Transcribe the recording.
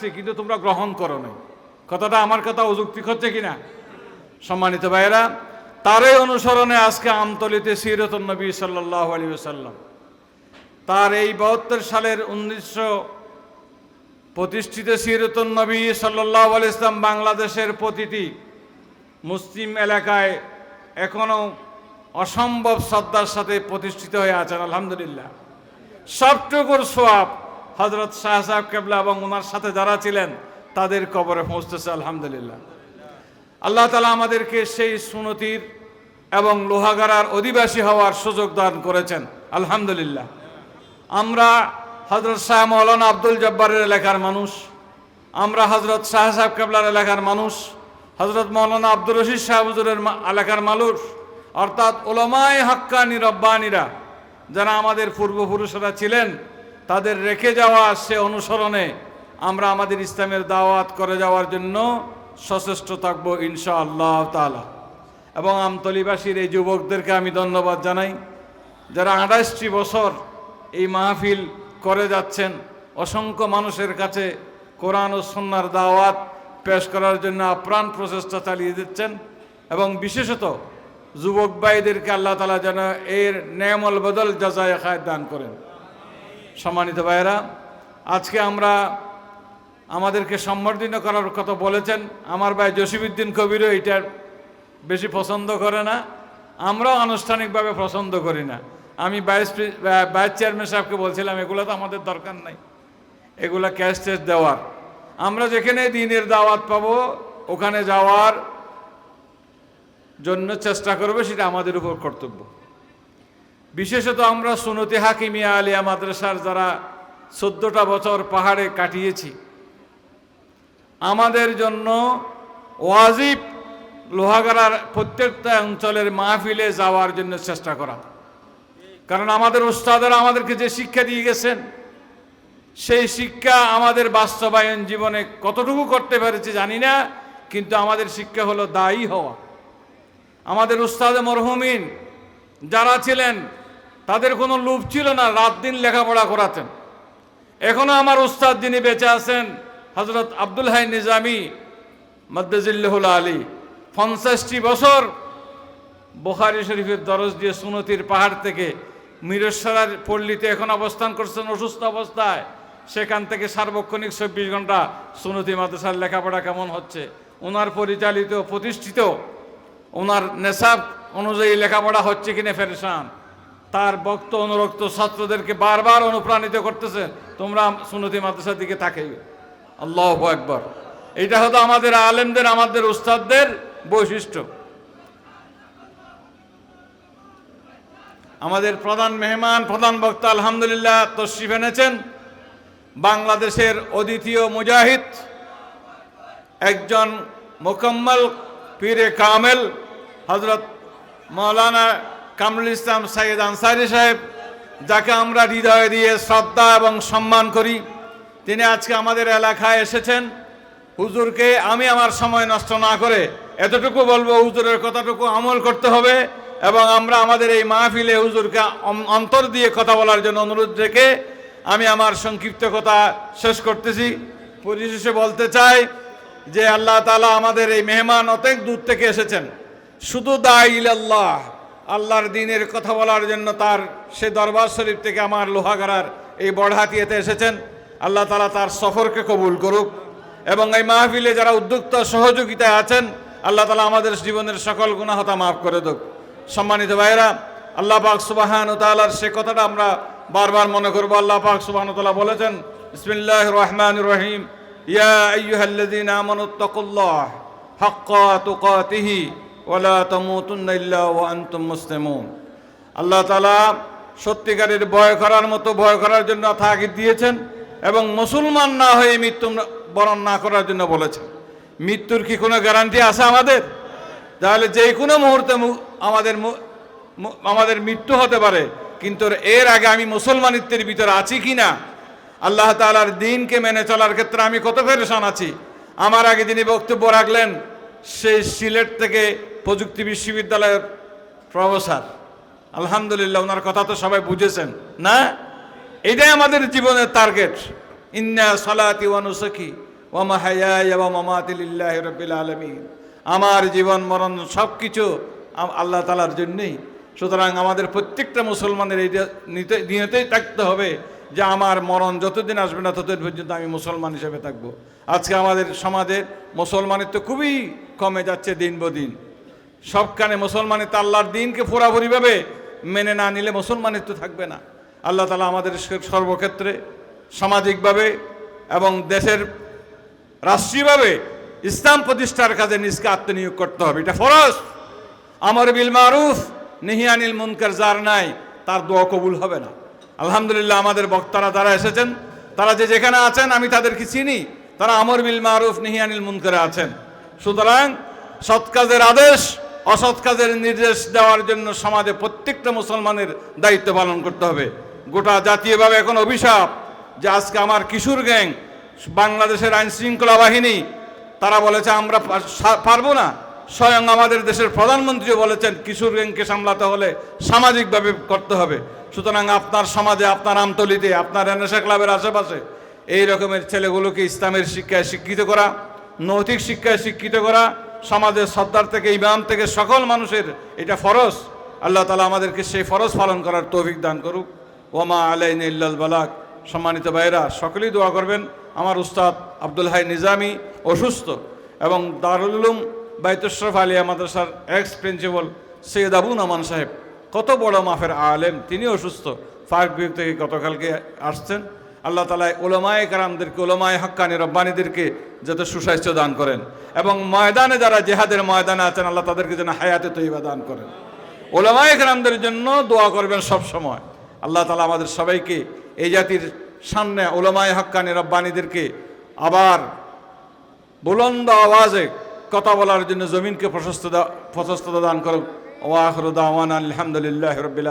আসছি কিন্তু তোমরা গ্রহণ করো না কথাটা আমার কথা অযুক্তি হচ্ছে কিনা? সম্মানিত ভাইয়েরা, তারই অনুসরণে আজকে আমতলিতে সিরতুল নবী সাল্লাহ আলী সাল্লাম তার এই বাহাত্তর সালের উনিশশো প্রতিষ্ঠিত সিরতুল নবী সাল্লাহ আলি ইসলাম বাংলাদেশের প্রতিটি মুসলিম এলাকায় এখনও অসম্ভব শ্রদ্ধার সাথে প্রতিষ্ঠিত হয়ে আছেন, আলহামদুলিল্লাহ। সবটুকুর সোয়াব হজরত শাহ সাহেব কেবলা এবং ওনার সাথে যারা ছিলেন, তাদের কবরে পৌঁছতেছে আলহামদুলিল্লাহ। আল্লাহ তালা আমাদেরকে সেই সুনতির এবং লোহাগারার অধিবাসী হওয়ার সুযোগ দান করেছেন, আলহামদুলিল্লাহ। আমরা হজরত শাহ মৌলানা আব্দুল জব্বারের এলাকার মানুষ, আমরা হজরত শাহ সাহেব কেবলার এলাকার মানুষ হজরত মৌলানা আব্দুর রশিদ শাহ হুজুরের এলাকার মানুষ, অর্থাৎ ওলামায় হাক্কানি রব্বানিরা, যারা আমাদের পূর্বপুরুষরা ছিলেন তাদের রেখে যাওয়া সে অনুসরণে। আমরা আমাদের ইসলামের দাওয়াত করে যাওয়ার জন্য সচেষ্ট থাকব ইনশা আল্লাহ তালা এবং আমতলিবাসীর এই যুবকদেরকে আমি ধন্যবাদ জানাই। যারা আঠাশটি বছর এই মাহফিল করে যাচ্ছেন, অসংখ্য মানুষের কাছে কোরআন ও সন্ন্যার দাওয়াত পেশ করার জন্য আপ্রাণ প্রচেষ্টা চালিয়ে দিচ্ছেন এবং বিশেষত যুবক ভাইদেরকে আল্লাহ তালা যেন এর নেমল বদল যাচাই খায় দান করেন। সম্মানিত ভাইয়েরা, আজকে আমরা আমাদেরকে সম্বর্ধিত করার কথা বলেছেন আমার ভাই জসিবুদ্দিন কবিরও এটার বেশি পছন্দ করে না, আমরাও আনুষ্ঠানিকভাবে পছন্দ করি না। আমি ভাইস ভাইস চেয়ারম্যান সাহেবকে বলছিলাম, এগুলো তো আমাদের দরকার নাই, এগুলা ক্যাশ ট্যাশ দেওয়ার। আমরা যেখানে দিনের দাওয়াত পাবো, ওখানে যাওয়ার জন্য চেষ্টা করবে, সেটা আমাদের উপর কর্তব্য। বিশেষত আমরা সুনতি হাকিমিয়া আলিয়া মাদ্রাসার যারা চোদ্দটা বছর পাহাড়ে কাটিয়েছি, আমাদের জন্য ওয়াজিব লোহাগাড়ার প্রত্যেকটা অঞ্চলের মাহফিলে যাওয়ার জন্য চেষ্টা করা। কারণ আমাদের উস্তাদেরা আমাদেরকে যে শিক্ষা দিয়ে গেছেন, সেই শিক্ষা আমাদের বাস্তবায়ন জীবনে কতটুকু করতে পেরেছে জানি না, কিন্তু আমাদের শিক্ষা হলো দায়ী হওয়া। আমাদের উস্তাদে মরহুমিন যারা ছিলেন তাদের কোনো লোভ ছিল না, রাত দিন লেখাপড়া করাতেন। এখনও আমার উস্তাদ যিনি বেঁচে আছেন হজরত আব্দুল হাই নিজামি, মদ্দাজিল্লাহুল আলী, পঞ্চাশটি বছর বোখারি শরীফের দরজ দিয়ে সুনতির পাহাড় থেকে মিরেশ্বরার পল্লীতে এখন অবস্থান করছেন, অসুস্থ অবস্থায়। সেখান থেকে সার্বক্ষণিক চব্বিশ ঘণ্টা সুনতি মাদ্রাসার লেখাপড়া কেমন হচ্ছে? ওনার পরিচালিত, প্রতিষ্ঠিত ওনার নেশাব অনুযায়ী লেখাপড়া হচ্ছে কিনা ফেরেশান? তার বক্ত অনুরক্ত ছাত্রদেরকে বারবার অনুপ্রাণিত করতেছে। তোমরা সুনতি মাদ্রাসার দিকে তাকাইবে। আল্লাহ একবার এটা হতো আমাদের আলেমদের, আমাদের উস্তাদদের বৈশিষ্ট্য। আমাদের প্রধান মেহমান, প্রধান বক্তা আলহামদুলিল্লাহ তশরিফ এনেছেন। বাংলাদেশের অদ্বিতীয় মুজাহিদ, একজন মোকাম্মল পীরে কামেল হজরত মৌলানা কামরুল ইসলাম সাইদ আনসারি সাহেব, যাকে আমরা হৃদয় দিয়ে শ্রদ্ধা এবং সম্মান করি, তিনি আজকে আমাদের এলাকায় এসেছেন। হুজুরকে আমি আমার সময় নষ্ট না করে এতটুকু বলব, হুজুরের কথাটুকু আমল করতে হবে এবং আমরা আমাদের এই মাহফিলে হুজুরকে অন্তর দিয়ে কথা বলার জন্য অনুরোধ রেখে আমি আমার সংক্ষিপ্ত কথা শেষ করতেছি। পরিশেষে বলতে চাই যে আল্লাহ তালা আমাদের এই মেহমান অনেক দূর থেকে এসেছেন। শুধু দাইল আল্লাহ আল্লাহর দিনের কথা বলার জন্য তার সে দরবার শরীফ থেকে আমার লোহাগাড়ার এই বড়হাতিয়েতে এসেছেন। আল্লাহ তালা তার সফরকে কবুল করুক এবং এই মাহফিলে যারা উদ্যোক্তা সহযোগিতায় আছেন, আল্লাহ তালা আমাদের জীবনের সকল গুণাহতা মাফ করে দেব সম্মানিত ভাইরা আল্লাহ পাক সুবাহান তালার সে কথাটা আমরা বারবার মনে করব। আল্লাহ পাক সুবাহান তালা বলেছেন বিসমিল্লাহ রহমান রহিম। ইয়া আইয়ুহাল্লাযীন আমানু তাকুল্লাহ ওয়ালা তামুতুন্না ইল্লা ওয়া মুসলিমুন। আল্লাহ তাআলা সত্যিকারের ভয় করার মতো ভয় করার জন্য তাগিদ দিয়েছেন এবং মুসলমান না হয়ে মৃত্যু বরণ না করার জন্য বলেছেন। মৃত্যুর কি কোনো গ্যারান্টি আছে আমাদের? তাহলে যে কোনো মুহূর্তে আমাদের আমাদের মৃত্যু হতে পারে, কিন্তু এর আগে আমি মুসলমানিত্বের ভিতরে আছি কি না? আল্লাহ তালার দিনকে মেনে চলার ক্ষেত্রে আমি কত ফেরেশান আছি? আমার আগে যিনি বক্তব্য রাখলেন, সেই সিলেট থেকে প্রযুক্তি বিশ্ববিদ্যালয়ের প্রফেসর। আলহামদুলিল্লাহ, ওনার কথা তো সবাই বুঝেছেন, না? এটাই আমাদের জীবনের টার্গেট ইন্না সলাতি ওয়ানুসকি ওমা ওয়া মামাতিল্লাহ রবিল আলমী আমার জীবন, মরণ সব কিছু আল্লাহ তালার জন্যেই। সুতরাং আমাদের প্রত্যেকটা মুসলমানের এইটা নিতে থাকতে হবে যে আমার মরণ যতদিন আসবে না ততদিন পর্যন্ত আমি মুসলমান হিসেবে থাকব। আজকে আমাদের সমাজের মুসলমানের তো খুবই কমে যাচ্ছে দিন দিন। সবখানে মুসলমানের তো আল্লাহর দিনকে পুরাপুরিভাবে মেনে না নিলে মুসলমানের তো থাকবে না। আল্লাহ তালা আমাদের সর্বক্ষেত্রে সামাজিকভাবে এবং দেশের রাষ্ট্রীয়ভাবে ইসলাম প্রতিষ্ঠার কাজে নিজকে আত্মনিয়োগ করতে হবে। এটা ফরজ। আমর বিল মারুফ নিহিয়ানিল মুনকার যার নাই, তার দোয়া কবুল হবে না। আলহামদুলিল্লাহ আমাদের বক্তারা যারা এসেছেন, তারা যে যেখানে আছেন, আমি তাদেরকে চিনি, তারা আমর বিল মারুফ নিহিয়ানিল মুনকারে আছেন। সুতরাং সৎ কাজের আদেশ অসৎ কাজের নির্দেশ দেওয়ার জন্য সমাজে প্রত্যেকটা মুসলমানের দায়িত্ব পালন করতে হবে। গোটা জাতীয়ভাবে এখন অভিশাপ যে আজকে আমার কিশোর গ্যাং, বাংলাদেশের আইন শৃঙ্খলা বাহিনী, তারা বলেছে আমরা পার- পারব না। স্বয়ং আমাদের দেশের প্রধানমন্ত্রীও বলেছেন, কিশোর গ্যাংকে সামলাতে হলে সামাজিকভাবে করতে হবে। সুতরাং আপনার সমাজে, আপনার আমতলিতে, আপনার এনএসএ ক্লাবের আশেপাশে এই রকমের ছেলেগুলোকে ইসলামের শিক্ষায় শিক্ষিত করা, নৈতিক শিক্ষায় শিক্ষিত করা সমাজের সর্দার থেকে, ইমাম থেকে সকল মানুষের এটা ফরজ। আল্লাহ তালা আমাদেরকে সেই ফরজ পালন করার তৌফিক দান করুক। ওমা আলাইন ইল্লাল বালাক সম্মানিত ভাইরা সকলেই দোয়া করবেন। আমার উস্তাদ আব্দুল হাই নিজামি অসুস্থ এবং দারুলুম বাইতুশরফ আলিয়া মাদ্রাসার এক্স প্রিন্সিপাল সৈয়দ আবু নামান সাহেব। কত বড় মাফের আলেম তিনি অসুস্থ। ফার্ক বিভাগ থেকে গতকালকে আসছেন। আল্লাহ তালা ওলামায় কারামদেরকে ওলামায় হক্কানি রব্বানিদেরকে যাতে সুস্বাস্থ্য দান করেন এবং ময়দানে যারা জেহাদের ময়দানে আছেন, আল্লাহ তাদেরকে যেন হায়াতে তৈবা দান করেন। ওলামায় কারামদের জন্য দোয়া করবেন সব সময়। আল্লাহ তালা আমাদের সবাইকে এই জাতির সামনে ওলামায় হক্কানি রব্বানিদেরকে আবার বুলন্দ আওয়াজে কথা বলার জন্য জমিনকে প্রশস্ত প্রশস্ততা দান করুক। ওয়াহরুদ আওয়ান আলহামদুলিল্লাহ রবিল্লা